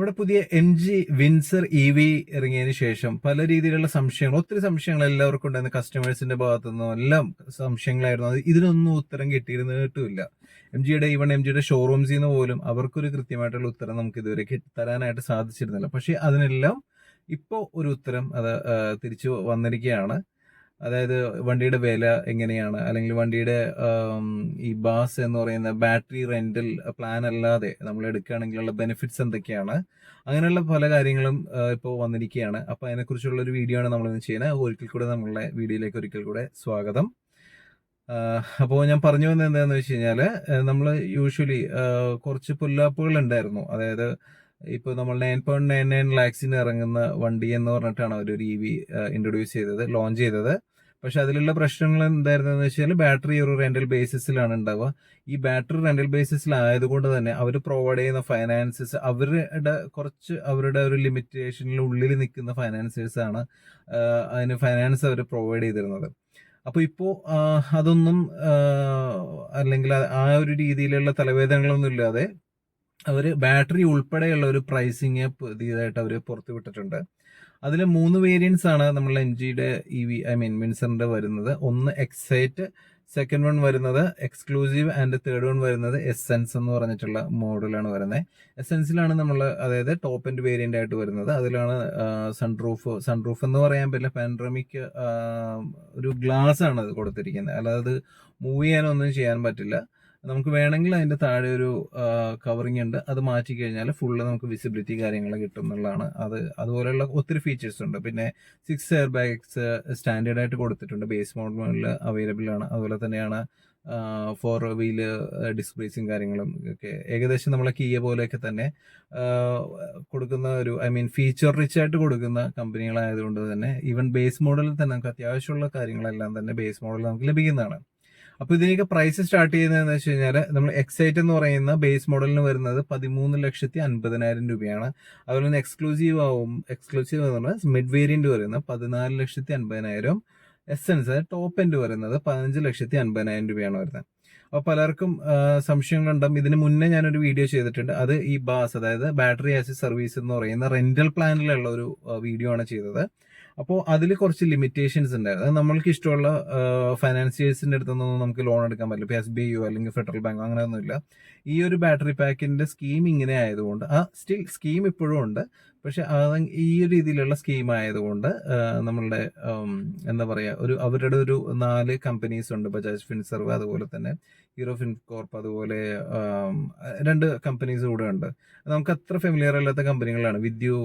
നമ്മുടെ പുതിയ M G Windsor E V ഇറങ്ങിയതിന് ശേഷം പല രീതിയിലുള്ള സംശയങ്ങൾ ഒത്തിരി സംശയങ്ങൾ എല്ലാവർക്കും ഉണ്ടായിരുന്നു. കസ്റ്റമേഴ്സിന്റെ ഭാഗത്തു നിന്നും എല്ലാം സംശയങ്ങളായിരുന്നു. അത് ഇതിനൊന്നും ഉത്തരം കിട്ടിയിരുന്നിട്ടുമില്ല എം ജിയുടെ ഈവൺ എം ജിയുടെ ഷോറൂംസിൽ നിന്ന് പോലും അവർക്കൊരു കൃത്യമായിട്ടുള്ള ഉത്തരം നമുക്ക് ഇതുവരെ തരാനായിട്ട് സാധിച്ചിരുന്നില്ല. പക്ഷെ അതിനെല്ലാം ഇപ്പോൾ ഒരു ഉത്തരം അത് തിരിച്ചു വന്നിരിക്കുകയാണ്. അതായത് വണ്ടിയുടെ വില എങ്ങനെയാണ്? അല്ലെങ്കിൽ വണ്ടിയുടെ ഈ ബാസ് എന്ന് പറയുന്ന ബാറ്ററി റെന്റൽ പ്ലാൻ അല്ലാതെ നമ്മൾ എടുക്കുകയാണെങ്കിലുള്ള ബെനിഫിറ്റ്സ് എന്തൊക്കെയാണ്? അങ്ങനെയുള്ള പല കാര്യങ്ങളും ഇപ്പോൾ വന്നിരിക്കുകയാണ്. അപ്പോൾ അതിനെക്കുറിച്ചുള്ള ഒരു വീഡിയോ ആണ് നമ്മളിന്ന് ചെയ്യുന്നത്. ഒരിക്കൽ കൂടെ നമ്മളുടെ വീഡിയോയിലേക്ക് ഒരിക്കൽ കൂടെ സ്വാഗതം. അപ്പോൾ ഞാൻ പറഞ്ഞു വന്നത് എന്താണെന്ന് വെച്ച് കഴിഞ്ഞാൽ നമ്മൾ യൂഷ്വലി കുറച്ച് പുല്ലാപ്പുകൾ ഉണ്ടായിരുന്നു. അതായത് ഇപ്പോൾ നമ്മൾ നയൻ പോയിന്റ് നയൻ നയൻ ലാക്സിന് ഇറങ്ങുന്ന വണ്ടി എന്ന് പറഞ്ഞിട്ടാണ് അവർ ഒരു ഇ വി ഇൻട്രൊഡ്യൂസ് ചെയ്തത് ലോഞ്ച് ചെയ്തത്. പക്ഷെ അതിലുള്ള പ്രശ്നങ്ങൾ എന്തായിരുന്നെന്ന് വെച്ചാൽ ബാറ്ററി ഒരു റെന്റൽ ബേസിസിലാണ് ഉണ്ടാവുക. ഈ ബാറ്ററി റെന്റൽ ബേസിസിലായതുകൊണ്ട് തന്നെ അവർ പ്രൊവൈഡ് ചെയ്യുന്ന ഫൈനാൻസസ് അവരുടെ കുറച്ച് അവരുടെ ഒരു ലിമിറ്റേഷനിൽ ഉള്ളിൽ നിൽക്കുന്ന ഫൈനാൻസേഴ്സ് ആണ് അതിന് ഫൈനാൻസ് അവർ പ്രൊവൈഡ് ചെയ്തിരുന്നത്. അപ്പോൾ ഇപ്പോൾ അതൊന്നും അല്ലെങ്കിൽ ആ ഒരു രീതിയിലുള്ള തലവേദനകളൊന്നും ഇല്ലാതെ അവർ ബാറ്ററി ഉൾപ്പെടെയുള്ള ഒരു പ്രൈസിങ് പുതിയതായിട്ട് അവർ പുറത്തു വിട്ടിട്ടുണ്ട്. അതിൽ മൂന്ന് വേരിയൻസ് ആണ് നമ്മൾ എം ജിയുടെ ഇ വി ഐ മീൻ മിൻസറിന്റെ വരുന്നത്. ഒന്ന് എക്സൈറ്റ് സെക്കൻഡ് വൺ വരുന്നത് എക്സ്ക്ലൂസീവ് ആൻഡ് തേർഡ് വൺ വരുന്നത് എസെൻസ് എന്ന് പറഞ്ഞിട്ടുള്ള മോഡലാണ് വരുന്നത് എസെൻസിലാണ് നമ്മൾ അതായത് ടോപ്പ് ആൻഡ് വേരിയന്റ് ആയിട്ട് വരുന്നത്. അതിലാണ് സൺറൂഫ് സൺറൂഫ് എന്ന് പറയാൻ പറ്റില്ല. പാൻഡ്രമിക് ഒരു ഗ്ലാസ് ആണ് അത് കൊടുത്തിരിക്കുന്നത്. അല്ലാതെ അത് മൂവ് ചെയ്യാനൊന്നും ചെയ്യാൻ പറ്റില്ല. നമുക്ക് വേണമെങ്കിൽ അതിന്റെ താഴെ ഒരു കവറിങ് ഉണ്ട്. അത് മാറ്റി കഴിഞ്ഞാൽ ഫുള്ള് നമുക്ക് വിസിബിലിറ്റി കാര്യങ്ങൾ കിട്ടും എന്നുള്ളതാണ് അത് അതുപോലെയുള്ള ഒത്തിരി ഫീച്ചേഴ്സ് ഉണ്ട്. പിന്നെ സിക്സ് എയർ ബാഗ്സ് സ്റ്റാൻഡേർഡ് ആയിട്ട് കൊടുത്തിട്ടുണ്ട്. ബേസ് മോഡലിൽ അവൈലബിൾ ആണ്. അതുപോലെ തന്നെയാണ് ഫോർ വീൽ ഡിസ്ക് ബ്രേസും കാര്യങ്ങളും ഒക്കെ. ഏകദേശം നമ്മളെ കീയ പോലെയൊക്കെ തന്നെ കൊടുക്കുന്ന ഒരു ഐ മീൻ ഫീച്ചർ റിച്ച് ആയിട്ട് കൊടുക്കുന്ന കമ്പനികളായതുകൊണ്ട് തന്നെ ഈവൻ ബേസ് മോഡലിൽ തന്നെ നമുക്ക് അത്യാവശ്യമുള്ള കാര്യങ്ങളെല്ലാം തന്നെ ബേസ് മോഡലിൽ നമുക്ക് ലഭിക്കുന്നതാണ്. അപ്പൊ ഇതിനൊക്കെ പ്രൈസ് സ്റ്റാർട്ട് ചെയ്യുന്നതെന്ന് വെച്ച് കഴിഞ്ഞാൽ നമ്മൾ എക്സൈറ്റ് എന്ന് പറയുന്ന ബേസ് മോഡലിന് വരുന്നത് പതിമൂന്ന് ലക്ഷത്തി അൻപതിനായിരം രൂപയാണ്. അതുപോലെ തന്നെ എക്സ്ക്ലൂസീവ് ആവും. എക്സ്ക്ലൂസീവ് എന്ന് പറഞ്ഞാൽ മിഡ് വേരിയന്റ് വരുന്നത് പതിനാല് ലക്ഷത്തി അൻപതിനായിരം. എസെൻസ് ടോപ്പ് എൻഡ് വരുന്നത് പതിനഞ്ച് ലക്ഷത്തി അൻപതിനായിരം രൂപയാണ് വരുന്നത്. അപ്പോൾ പലർക്കും സംശയങ്ങളുണ്ടാകും ഇതിന് മുന്നേ ഞാനൊരു വീഡിയോ ചെയ്തിട്ടുണ്ട്. അത് ഈ ബാസ് അതായത് ബാറ്ററി ആസ് സർവീസ് എന്ന് പറയുന്ന റെന്റൽ പ്ലാനിലുള്ള ഒരു വീഡിയോ ആണ് ചെയ്തത്. അപ്പോൾ അതിൽ കുറച്ച് ലിമിറ്റേഷൻസ് ഉണ്ട് അത് നമ്മൾക്ക് ഇഷ്ടമുള്ള ഫൈനാൻസിയേഴ്സിന്റെ അടുത്തൊന്നും നമുക്ക് ലോൺ എടുക്കാൻ പറ്റില്ല. ഇപ്പോൾ എസ് ബി ഐയോ അല്ലെങ്കിൽ ഫെഡറൽ ബാങ്ക് അങ്ങനെയൊന്നുമില്ല. ഈ ഒരു ബാറ്ററി പാക്കിന്റെ സ്കീം ഇങ്ങനെ ആയതുകൊണ്ട് ആ സ്റ്റിൽ സ്കീം ഇപ്പോഴും ഉണ്ട്. പക്ഷെ ഈ ഒരു രീതിയിലുള്ള സ്കീം ആയതുകൊണ്ട് നമ്മളുടെ എന്താ പറയുക ഒരു അവരുടെ ഒരു നാല് കമ്പനീസ് ഉണ്ട്. ബജാജ് ഫിൻസർവ് അതുപോലെ തന്നെ ഹീറോ ഫിൻകോർപ്പ് അതുപോലെ രണ്ട് കമ്പനീസ് കൂടെ ഉണ്ട്. നമുക്ക് അത്ര ഫെമിലിയർ അല്ലാത്ത കമ്പനികളാണ് വിദ്യു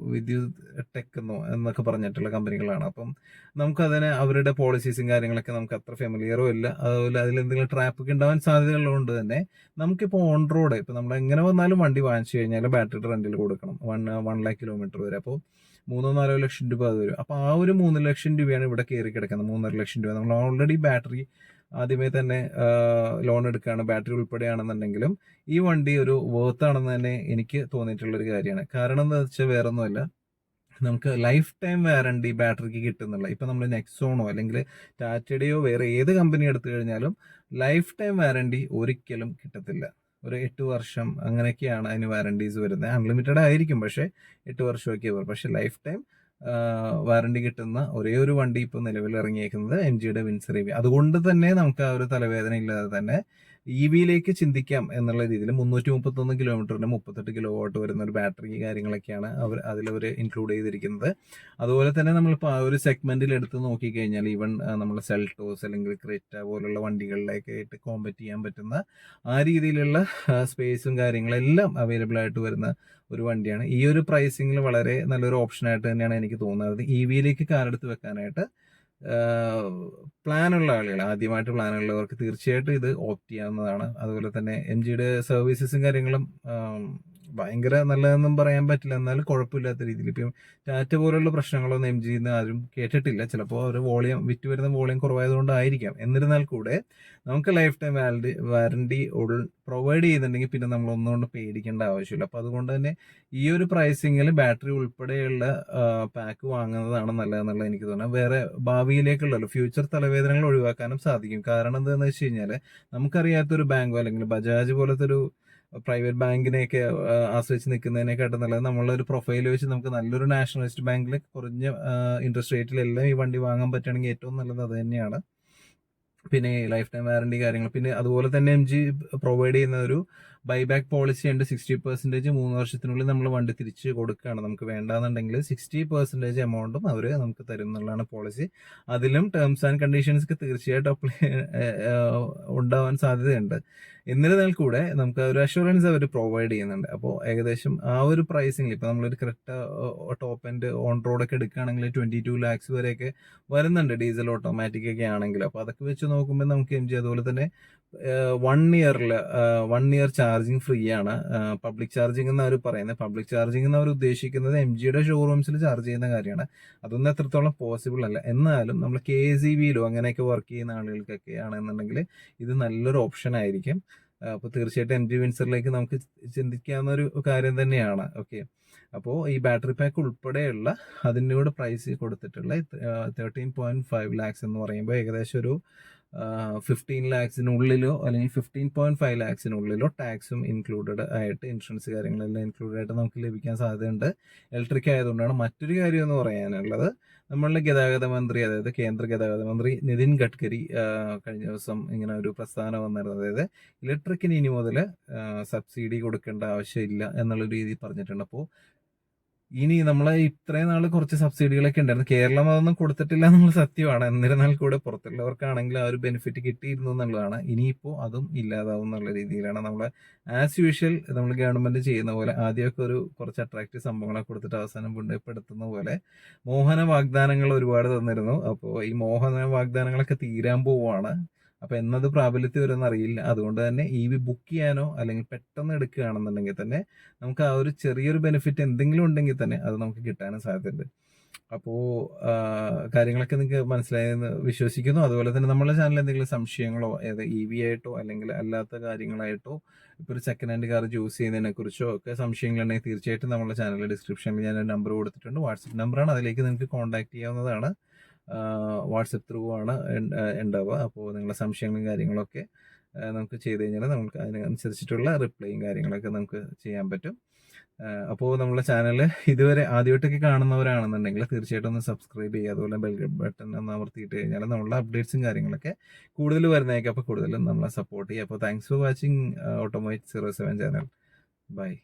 വിദ്യുത് ടെക് എന്നൊക്കെ പറഞ്ഞിട്ടുള്ള കമ്പനികളാണ്. അപ്പം നമുക്കതിന് അവരുടെ പോളിസീസും കാര്യങ്ങളൊക്കെ നമുക്ക് അത്ര ഫെമിലിയറോ ഇല്ല. അതുപോലെ അതിൽ എന്തെങ്കിലും ട്രാഫിക് ഉണ്ടാവാൻ സാധ്യതയുള്ളതുകൊണ്ട് തന്നെ നമുക്കിപ്പോൾ ഓൺ റോഡ് ഇപ്പം നമ്മൾ എങ്ങനെ വന്നാലും വണ്ടി വാങ്ങിച്ചു കഴിഞ്ഞാൽ ബാറ്ററി റെന്റിൽ കൊടുക്കണം. വൺ വൺ ലാക്ക് കിലോമീറ്റർ വരെ. അപ്പോൾ മൂന്നോ നാലോ ലക്ഷം രൂപ അത് വരും. അപ്പോൾ ആ ഒരു മൂന്ന് ലക്ഷം രൂപയാണ് ഇവിടെ കയറി കിടക്കുന്നത്. മൂന്നര ലക്ഷം രൂപ. നമ്മൾ ഓൾറെഡി ബാറ്ററി ആദ്യമേ തന്നെ ലോൺ എടുക്കുകയാണ് ബാറ്ററി ഉൾപ്പെടെയാണെന്നുണ്ടെങ്കിലും ഈ വണ്ടി ഒരു വേർത്ത് ആണെന്ന് തന്നെ എനിക്ക് തോന്നിയിട്ടുള്ള ഒരു കാര്യമാണ്. കാരണം എന്താ വെച്ചാൽ വേറെ ഒന്നുമല്ല നമുക്ക് ലൈഫ് ടൈം വാറണ്ടി ബാറ്ററിക്ക് കിട്ടുന്നില്ല ഇപ്പൊ നമ്മൾ നെക്സോണോ അല്ലെങ്കിൽ ടാറ്റയുടെയോ വേറെ ഏത് കമ്പനി എടുത്തു കഴിഞ്ഞാലും ലൈഫ് ടൈം വാറണ്ടി ഒരിക്കലും കിട്ടത്തില്ല. ഒരു എട്ട് വർഷം അങ്ങനെയൊക്കെയാണ് അതിന് വാറണ്ടീസ് വരുന്നത്. അൺലിമിറ്റഡ് ആയിരിക്കും പക്ഷേ എട്ട് വർഷമൊക്കെ വരും പക്ഷേ ലൈഫ് ടൈം വാറണ്ടി കിട്ടുന്ന ഒരേ ഒരു വണ്ടി ഇപ്പോൾ നിലവിൽ ഇറങ്ങിയേക്കുന്നത് എം ജിയുടെ വിൻസർ ഇ അതുകൊണ്ട് തന്നെ നമുക്ക് ആ ഒരു തലവേദന ഇല്ലാതെ തന്നെ ഇ വിയിലേക്ക് ചിന്തിക്കാം എന്നുള്ള രീതിയിൽ മുന്നൂറ്റി മുപ്പത്തൊന്ന് കിലോമീറ്ററിന് മുപ്പത്തെട്ട് കിലോ വാട്ട് വരുന്ന ഒരു ബാറ്ററി കാര്യങ്ങളൊക്കെയാണ് അവർ അതിലവർ ഇൻക്ലൂഡ് ചെയ്തിരിക്കുന്നത്. അതുപോലെ തന്നെ നമ്മളിപ്പോൾ ആ ഒരു സെഗ്മെന്റിൽ എടുത്ത് നോക്കിക്കഴിഞ്ഞാൽ ഈവൻ നമ്മൾ സെൽട്ടോസ് അല്ലെങ്കിൽ ക്രെറ്റ പോലുള്ള വണ്ടികളിലേക്ക് ആയിട്ട് കോമ്പറ്റ് ചെയ്യാൻ പറ്റുന്ന ആ രീതിയിലുള്ള സ്പേസും കാര്യങ്ങളെല്ലാം അവൈലബിൾ ആയിട്ട് വരുന്ന ഒരു വണ്ടിയാണ്. ഈ ഒരു പ്രൈസിങ്ങിൽ വളരെ നല്ലൊരു ഓപ്ഷനായിട്ട് തന്നെയാണ് എനിക്ക് തോന്നുന്നത്. ഇ വിയിലേക്ക് കാലെടുത്ത് വെക്കാനായിട്ട് പ്ലാനുള്ള ആളുകൾ ആദ്യമായിട്ട് പ്ലാനുള്ളവർക്ക് തീർച്ചയായിട്ടും ഇത് ഓപ്റ്റ് ചെയ്യാവുന്നതാണ്. അതുപോലെ തന്നെ എം ജിയുടെ സർവീസസും കാര്യങ്ങളും ഭയങ്കര നല്ലതെന്നും പറയാൻ പറ്റില്ല. എന്നാലും കുഴപ്പമില്ലാത്ത രീതിയിൽ. ഇപ്പം ടാറ്റ പോലുള്ള പ്രശ്നങ്ങളൊന്നും എം ജിന്ന് ആരും കേട്ടിട്ടില്ല. ചിലപ്പോൾ അവർ വോളിയം വിറ്റ് വരുന്ന വോളിയം കുറവായതുകൊണ്ടായിരിക്കാം. എന്നിരുന്നാൽ കൂടെ നമുക്ക് life time warranty warranty provide ചെയ്യുന്നുണ്ടെങ്കിൽ പിന്നെ നമ്മൾ ഒന്നുകൊണ്ട് പേടിക്കേണ്ട ആവശ്യമില്ല. അപ്പോൾ അതുകൊണ്ട് തന്നെ ഈ ഒരു പ്രൈസിങ്ങിൽ ബാറ്ററി ഉൾപ്പെടെയുള്ള പാക്ക് വാങ്ങുന്നതാണ് നല്ലതെന്നുള്ളത് എനിക്ക് തോന്നുന്നത് വേറെ ഭാവിയിലേക്കുള്ളല്ലോ ഫ്യൂച്ചർ തലവേദനകൾ ഒഴിവാക്കാനും സാധിക്കും. കാരണം എന്താണെന്ന് വെച്ച് കഴിഞ്ഞാൽ നമുക്കറിയാത്തൊരു ബാങ്കോ അല്ലെങ്കിൽ ബജാജ് പോലത്തെ ഒരു പ്രൈവറ്റ് ബാങ്കിനെയൊക്കെ ആശ്രയിച്ച് നിൽക്കുന്നതിനെക്കാട്ടും നല്ലത് നമ്മളൊരു പ്രൊഫൈൽ വെച്ച് നമുക്ക് നല്ലൊരു നാഷണലിസ്റ്റ് ബാങ്കിൽ കുറഞ്ഞ ഇൻട്രസ്റ്റ് റേറ്റിലെല്ലാം ഈ വണ്ടി വാങ്ങാൻ പറ്റുകയാണെങ്കിൽ ഏറ്റവും നല്ലത് അത് തന്നെയാണ്. പിന്നെ ലൈഫ് ടൈം വാറണ്ടി കാര്യങ്ങൾ. പിന്നെ അതുപോലെ തന്നെ എം ജി പ്രൊവൈഡ് ചെയ്യുന്ന ഒരു ബൈബാക്ക് പോളിസി ഉണ്ട്. സിക്സ്റ്റി പെർസെന്റേജ് മൂന്ന് വർഷത്തിനുള്ളിൽ നമ്മൾ വണ്ടി തിരിച്ച് കൊടുക്കുകയാണ്. നമുക്ക് വേണ്ടാന്നുണ്ടെങ്കിൽ സിക്സ്റ്റി പെർസെന്റേജ് എമൗണ്ടും അവർ നമുക്ക് തരും എന്നുള്ളതാണ് പോളിസി അതിലും ടേംസ് ആൻഡ് കണ്ടീഷൻസ് തീർച്ചയായിട്ടും അപ്ലൈ ഉണ്ടാവാൻ സാധ്യതയുണ്ട്. എന്നിരുന്നാൽ കൂടെ നമുക്ക് ഒരു അഷുറൻസ് അവർ പ്രൊവൈഡ് ചെയ്യുന്നുണ്ട്. അപ്പോൾ ഏകദേശം ആ ഒരു പ്രൈസിംഗിൽ ഇപ്പോൾ നമ്മളൊരു കറക്റ്റ് ടോപ്പ് ആൻഡ് ഓൺ റോഡൊക്കെ എടുക്കുകയാണെങ്കിൽ ട്വന്റി ടു ലാക്സ് വരെയൊക്കെ വരുന്നുണ്ട്. ഡീസൽ ഓട്ടോമാറ്റിക് ഒക്കെ ആണെങ്കിൽ. അപ്പോൾ അതൊക്കെ വെച്ച് നോക്കുമ്പോൾ നമുക്ക് എം ജി അതുപോലെ തന്നെ വൺ ഇയറിൽ വൺ ഇയർ ചാർജിങ് ഫ്രീ ആണ് പബ്ലിക് ചാർജിങ് എന്ന് പറയുന്നത് പബ്ലിക് ചാർജിങ് എന്ന് ഉദ്ദേശിക്കുന്നത് എം ജിയുടെ ഷോറൂംസിൽ ചാർജ് ചെയ്യുന്ന കാര്യമാണ്. അതൊന്നും എത്രത്തോളം പോസിബിൾ അല്ല. എന്നാലും നമ്മൾ കെ സി ബിയിലോ അങ്ങനെയൊക്കെ വർക്ക് ചെയ്യുന്ന ആളുകൾക്കൊക്കെ ആണെന്നുണ്ടെങ്കിൽ ഇത് നല്ലൊരു ഓപ്ഷൻ ആയിരിക്കും. അപ്പോൾ തീർച്ചയായിട്ടും എം ജി വിൻസറിലേക്ക് നമുക്ക് ചിന്തിക്കാവുന്ന ഒരു കാര്യം തന്നെയാണ്. ഓക്കെ അപ്പോൾ ഈ ബാറ്ററി പാക്ക് ഉൾപ്പെടെയുള്ള അതിന്റെ കൂടെ പ്രൈസ് കൊടുത്തിട്ടുള്ള തേർട്ടീൻ പോയിന്റ് ഫൈവ് ലാക്സ് എന്ന് പറയുമ്പോൾ ഏകദേശം ഒരു ഫിഫ്റ്റീൻ ലാക്സിനുള്ളിലോ അല്ലെങ്കിൽ ഫിഫ്റ്റീൻ പോയിന്റ് ഫൈവ് ലാക്സിനുള്ളിലോ ടാക്സും ഇൻക്ലൂഡഡ് ആയിട്ട് ഇൻഷുറൻസ് കാര്യങ്ങളെല്ലാം ഇൻക്ലൂഡഡ് ആയിട്ട് നമുക്ക് ലഭിക്കാൻ സാധ്യതയുണ്ട്. ഇലക്ട്രിക് ആയതുകൊണ്ടാണ് മറ്റൊരു കാര്യം എന്ന് പറയാനുള്ളത്. നമ്മളുടെ ഗതാഗത മന്ത്രി അതായത് കേന്ദ്ര ഗതാഗത മന്ത്രി നിതിൻ ഗഡ്കരി കഴിഞ്ഞ ദിവസം ഇങ്ങനെ ഒരു പ്രസ്താവന വന്നിരുന്നു. അതായത് ഇലക്ട്രിക്കിന് ഇനി മുതൽ സബ്സിഡി കൊടുക്കേണ്ട ആവശ്യമില്ല എന്നുള്ള രീതി പറഞ്ഞിട്ടുണ്ട്. അപ്പോൾ ഇനി നമ്മളെ ഇത്രയും നാൾ കുറച്ച് സബ്സിഡികളൊക്കെ ഉണ്ടായിരുന്നു. കേരളം അതൊന്നും കൊടുത്തിട്ടില്ല എന്നുള്ള സത്യമാണ്. എന്നിരുന്നാൽ കൂടെ പുറത്തുള്ളവർക്കാണെങ്കിൽ ആ ഒരു ബെനിഫിറ്റ് കിട്ടിയിരുന്നു എന്നുള്ളതാണ്. ഇനിയിപ്പോൾ അതും ഇല്ലാതാവും എന്നുള്ള രീതിയിലാണ് നമ്മൾ ആസ് യൂഷ്വൽ നമ്മൾ ഗവൺമെന്റ് ചെയ്യുന്ന പോലെ ആദ്യമൊക്കെ ഒരു കുറച്ച് അട്രാക്റ്റീവ് സംഭവങ്ങളൊക്കെ കൊടുത്തിട്ട് അവസാനം പുണ്യപ്പെടുത്തുന്ന പോലെ മോഹന വാഗ്ദാനങ്ങൾ ഒരുപാട് തന്നിരുന്നു. അപ്പോൾ ഈ മോഹന വാഗ്ദാനങ്ങളൊക്കെ തീരാൻ പോവുകയാണ് അപ്പൊ എന്നത് പ്രാബല്യത്തിൽ വരുമെന്ന് അറിയില്ല. അതുകൊണ്ട് തന്നെ ഇ വി ബുക്ക് ചെയ്യാനോ അല്ലെങ്കിൽ പെട്ടെന്ന് എടുക്കുകയാണെന്നുണ്ടെങ്കിൽ തന്നെ നമുക്ക് ആ ഒരു ചെറിയൊരു ബെനിഫിറ്റ് എന്തെങ്കിലും ഉണ്ടെങ്കിൽ തന്നെ അത് നമുക്ക് കിട്ടാനും സാധ്യതയുണ്ട്. അപ്പോൾ കാര്യങ്ങളൊക്കെ നിങ്ങൾക്ക് മനസ്സിലായെന്ന് വിശ്വസിക്കുന്നു. അതുപോലെ തന്നെ നമ്മുടെ ചാനലിൽ എന്തെങ്കിലും സംശയങ്ങളോ അതായത് ഇ വി ആയിട്ടോ അല്ലെങ്കിൽ അല്ലാത്ത കാര്യങ്ങളായിട്ടോ ഇപ്പോൾ ഒരു സെക്കൻഡ് ഹാൻഡ് കാർ ചൂസ് ചെയ്യുന്നതിനെ കുറിച്ചോ ഒക്കെ സംശയങ്ങളുണ്ടെങ്കിൽ തീർച്ചയായിട്ടും നമ്മുടെ ചാനലിൽ ഡിസ്ക്രിപ്ഷനിൽ ഞാൻ നമ്പർ കൊടുത്തിട്ടുണ്ട്. വാട്സപ്പ് നമ്പറാണ് അതിലേക്ക് നിങ്ങൾക്ക് കോൺടാക്ട് ചെയ്യാവുന്നതാണ്. വാട്സപ്പ് ത്രൂ ആണ് ഉണ്ട- ഉണ്ടാവുക. അപ്പോൾ നിങ്ങളുടെ സംശയങ്ങളും കാര്യങ്ങളൊക്കെ നമുക്ക് ചെയ്ത് കഴിഞ്ഞാൽ നമുക്ക് അതിനനുസരിച്ചിട്ടുള്ള റിപ്ലൈയും കാര്യങ്ങളൊക്കെ നമുക്ക് ചെയ്യാൻ പറ്റും. അപ്പോൾ നമ്മുടെ ചാനൽ ഇതുവരെ ആദ്യമായിട്ടൊക്കെ കാണുന്നവരാണെന്നുണ്ടെങ്കിൽ തീർച്ചയായിട്ടും ഒന്ന് സബ്സ്ക്രൈബ് ചെയ്യുക. അതുപോലെ ബെൽ ബട്ടൺ ഒന്ന് അമർത്തിയിട്ട് കഴിഞ്ഞാൽ നമ്മളുടെ അപ്ഡേറ്റ്സും കാര്യങ്ങളൊക്കെ കൂടുതൽ വരുന്നതൊക്കെ അപ്പോൾ കൂടുതലും നമ്മളെ സപ്പോർട്ട് ചെയ്യുക. അപ്പോൾ thanks for watching Automight zero seven channel bye